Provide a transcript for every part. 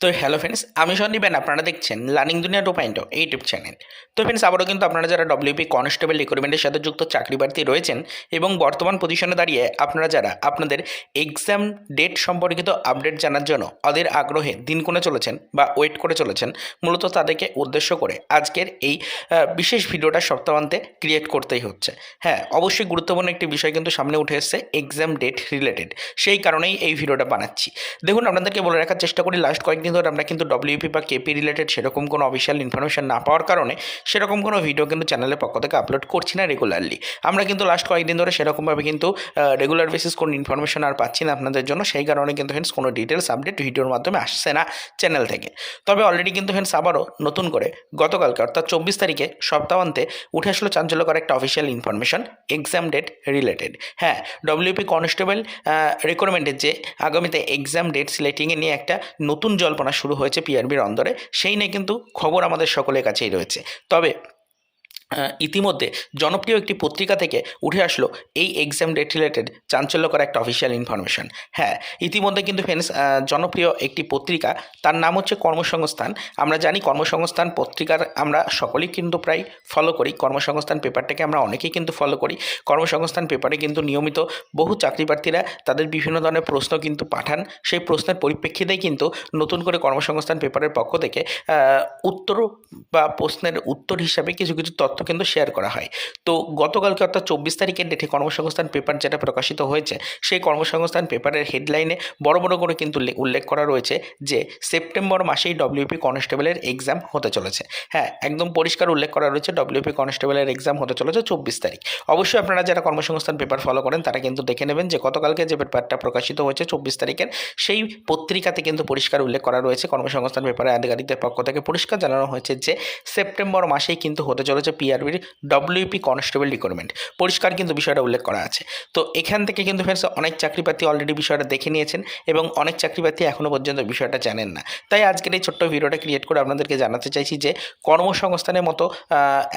তো hello friends আমি সন্দীপেন আপনারা দেখছেন learning Duniya two point YouTube channel তো ফ্রেন্ডস আবারও কিন্তু আপনারা যারা ডব্লিউপি কনস্টেবল রিক্রুটমেন্টের সাথে যুক্ত চাকরি প্রার্থী রয়েছেন এবং বর্তমান পজিশনে দাঁড়িয়ে আপনারা যারা, আপনাদের এক্সাম ডেট সম্পর্কিত আপডেট জানার জন্য ওদের আগ্রহে দিন কোণে চলেছেন বা ওয়েট করে চলেছেন, মূলত তাদেরকে উদ্দেশ্য করে আজকের এই বিশেষ ভিডিওটা সপ্তাহান্তে ক্রিয়েট করতেই হচ্ছে। হ্যাঁ অবশ্যই গুরুত্বপূর্ণ একটি বিষয় কিন্তু সামনে উঠে এসেছে এক্সাম ডেট রিলেটেড সেই কারণেই এই ভিডিওটা বানাচ্ছি। দেখুন, আপনাদেরকে বলে রাখার চেষ্টা করি লাস্ট কয়েকদিন ধরে আমরা কিন্তু ডব্লিউপি বা কেপি রিলেটেড সেরকম কোনো অফিসিয়াল ইনফরমেশন না পাওয়ার কারণে সেরকম কোনো ভিডিও কিন্তু চ্যানেলের পক্ষ থেকে আপলোড করছি না রেগুলারলি আমরা কিন্তু লাস্ট কয়েকদিন ধরে সেরকমভাবে কিন্তু রেগুলার বেসিস কোনো ইনফরমেশন আর পাচ্ছি না আপনাদের জন্য। সেই কারণে কিন্তু হেন্স কোনো ডিটেলস আপডেট ভিডিওর মাধ্যমে আসছে না চ্যানেল থেকে। তবে অলরেডি কিন্তু ফ্রেন্ডস আবারও নতুন করে গতকালকে, অর্থাৎ চব্বিশ তারিখে সপ্তাহান্তে উঠে আসলো চাঞ্চল্যকর একটা official information exam date related হ্যাঁ ডব্লিউপি কনস্টেবল রিক্রুটমেন্টের যে আগামীতে এক্সাম ডেট সিলেক্টিংয়ে নিয়ে একটা নতুন জল্পনা শুরু হয়েছে পিআরবির অন্দরে। সেই নিয়ে কিন্তু খবর আমাদের সকলের কাছেই রয়েছে। তবে ইতিমধ্যে জনপ্রিয় একটি পত্রিকা থেকে উঠে আসলো এই এক্সাম ডেট রিলেটেড চাঞ্চল্যকর একটা অফিসিয়াল ইনফরমেশন হ্যাঁ ইতিমধ্যে কিন্তু ফ্রেন্ডস জনপ্রিয় একটি পত্রিকা, তার নাম হচ্ছে কর্মসংস্থান। আমরা জানি কর্মসংস্থান পত্রিকার আমরা সকলেই কিন্তু প্রায় ফলো করি, কর্মসংস্থান পেপারটাকে আমরা অনেকেই কিন্তু ফলো করি। কর্মসংস্থান পেপারে কিন্তু নিয়মিত বহু চাকরি প্রার্থীরা তাদের বিভিন্ন ধরনের প্রশ্ন কিন্তু পাঠান। সেই প্রশ্নের পরিপ্রেক্ষিতেই কিন্তু নতুন করে কর্মসংস্থান পেপারের পক্ষ থেকে উত্তর বা প্রশ্নের উত্তর হিসাবে কিছু কিছু তথ্য কিন্তু শেয়ার করা হয়। তো গতকালকে অর্থাৎ চব্বিশ তারিখের ডেটে কর্মসংস্থান পেপার যেটা প্রকাশিত হয়েছে, সেই কর্মসংস্থান পেপারের হেডলাইনে বড় বড় করে কিন্তু উল্লে- উল্লেখ করা রয়েছে যে, সেপ্টেম্বর মাসেই ডব্লিউপি কনস্টেবলের এক্সাম হতে চলেছে। হ্যাঁ একদম পরিষ্কার উল্লেখ করা রয়েছে ডব্লিউপি কনস্টেবলের এক্সাম হতে চলেছে চব্বিশ তারিখ। অবশ্যই আপনারা যারা কর্মসংস্থান পেপার ফলো করেন, তারা কিন্তু দেখে নেবেন যে, গতকালকে যে পেপারটা প্রকাশিত হয়েছে চব্বিশ তারিখের, সেই পত্রিকাতে কিন্তু পরিষ্কার উল্লেখ করা রয়েছে, কর্মসংস্থান পেপারে আধিকারিকদের পক্ষ থেকে পরিষ্কার জানানো হয়েছে যে, সেপ্টেম্বর মাসেই কিন্তু হতে চলেছে পিআরবির ডব্লিউপি কনস্টেবল রিক্রুটমেন্ট পরিষ্কার কিন্তু বিষয়টা উল্লেখ করা আছে। তো এখান থেকে কিন্তু ফ্রেন্ডস অনেক চাকরি প্রার্থী অলরেডি বিষয়টা দেখে নিয়েছেন এবং অনেক চাকরি প্রার্থী এখনও পর্যন্ত বিষয়টা জানেন না। তাই আজকের এই ছোট্ট ভিডিওটা ক্রিয়েট করে আপনাদেরকে জানাতে চাইছি যে, কর্মসংস্থানের মতো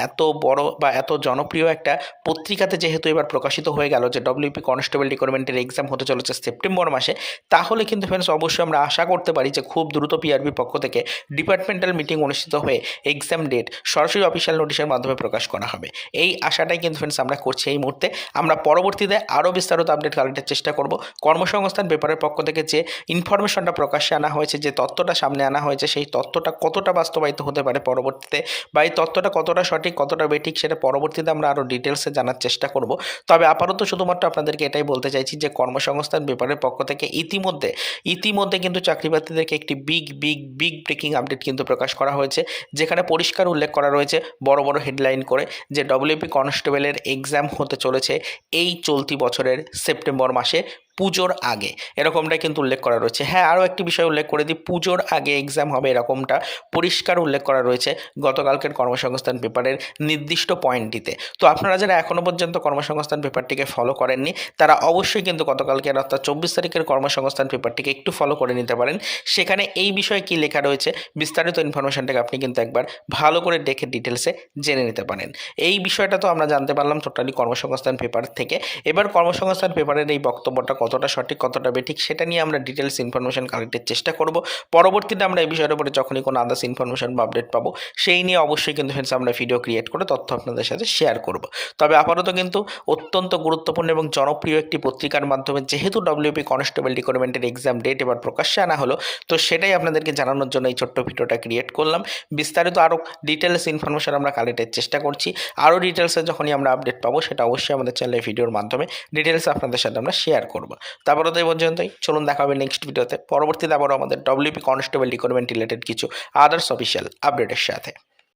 এত বড় বা এত জনপ্রিয় একটা পত্রিকাতে যেহেতু এবার প্রকাশিত হয়ে গেল যে ডব্লিউপি কনস্টেবল রিক্রুটমেন্টের এক্সাম হতে চলেছে সেপ্টেম্বর মাসে, তাহলে কিন্তু ফ্রেন্ডস অবশ্যই আমরা আশা করতে পারি যে, খুব দ্রুত পিআরবির পক্ষ থেকে ডিপার্টমেন্টাল মিটিং অনুষ্ঠিত হয়ে এক্সাম ডেট সরাসরি অফিসিয়াল নোটিশের মাধ্যমে প্রকাশ করা হবে। এই আশাটাই কিন্তু ফ্রেন্ডস আমরা করছি এই মুহূর্তে। আমরা পরবর্তীতে আরও বিস্তারিত আপডেট কালেক্টের চেষ্টা করব। কর্মসংস্থান পেপারের পক্ষ থেকে যে ইনফরমেশনটা প্রকাশ্যে আনা হয়েছে, যে তথ্যটা সামনে আনা হয়েছে, সেই তথ্যটা কতটা বাস্তবায়িত হতে পারে পরবর্তীতে বা এই তথ্যটা কতটা সঠিক, কতটা বেঠিক সেটা পরবর্তীতে আমরা আরও ডিটেলসে জানার চেষ্টা করব। তবে আপাতত শুধুমাত্র আপনাদেরকে এটাই বলতে চাইছি যে কর্মসংস্থান পেপারের পক্ষ থেকে ইতিমধ্যে ইতিমধ্যে কিন্তু চাকরি প্রার্থীদেরকে একটি big big big breaking update কিন্তু প্রকাশ করা হয়েছে। যেখানে পরিষ্কার উল্লেখ করা রয়েছে বড় বড় হেডলাইন করে যে ডব্লিউপি কনস্টেবলের এক্সাম হতে চলেছে এই চলতি বছরের সেপ্টেম্বর মাসে পুজোর আগে। এরকমটা কিন্তু উল্লেখ করা রয়েছে। হ্যাঁ আরও একটি বিষয় উল্লেখ করে দিই। পুজোর আগে এক্সাম হবে এরকমটা। পরিষ্কার উল্লেখ করা রয়েছে গতকালকের কর্মসংস্থান পেপারের নির্দিষ্ট পয়েন্টটিতে। তো আপনারা যারা এখনও পর্যন্ত কর্মসংস্থান পেপারটিকে ফলো করেননি, তারা অবশ্যই কিন্তু গতকালকের অর্থাৎ চব্বিশ তারিখের কর্মসংস্থান পেপারটিকে একটু ফলো করে নিতে পারেন। সেখানে এই বিষয়ে কী লেখা রয়েছে, বিস্তারিত ইনফরমেশনটাকে আপনি কিন্তু একবার ভালো করে দেখে ডিটেলসে জেনে নিতে পারেন। এই বিষয়টা তো আমরা জানতে পারলাম টোটালি কর্মসংস্থান পেপার থেকে। এবার কর্মসংস্থান পেপারের এই বক্তব্যটা কতটা সঠিক, কতটা বেঠিক, সেটা নিয়ে আমরা ডিটেলস ইনফরমেশন কালেক্টের চেষ্টা করব। পরবর্তীতে আমরা এই বিষয়ের উপরে যখনই কোনো আদার্স ইনফরমেশন বা আপডেট পাবো, সেই নিয়ে অবশ্যই কিন্তু ফ্রেন্ডস আমরা ভিডিও ক্রিয়েট করে তথ্য আপনাদের সাথে শেয়ার করব। তবে আপাতত কিন্তু অত্যন্ত গুরুত্বপূর্ণ এবং জনপ্রিয় একটি পত্রিকার মাধ্যমে যেহেতু ডব্লিউপি কনস্টেবল রিক্রুটমেন্টের এক্সাম ডেট এবার প্রকাশ্যে আনা হলো, তো সেটাই আপনাদেরকে জানানোর জন্য এই ছোট্ট ভিডিওটা ক্রিয়েট করলাম। বিস্তারিত আরও ডিটেলস ইনফরমেশন আমরা কালেক্টের চেষ্টা করছি। আরও ডিটেলসে যখনই আমরা আপডেট পাবো, সেটা অবশ্যই আমাদের চ্যানেলে ভিডিওর মাধ্যমে ডিটেলস আপনাদের সাথে আমরা শেয়ার করব। তারপরে তো এই পর্যন্তই। চলুন দেখা হবে নেক্সট ভিডিওতে পরবর্তীতে আবারও আমাদের ডব্লিউপি কনস্টেবল রিক্রুটমেন্ট রিলেটেড কিছু আদার্স অফিসিয়াল আপডেটের সাথে।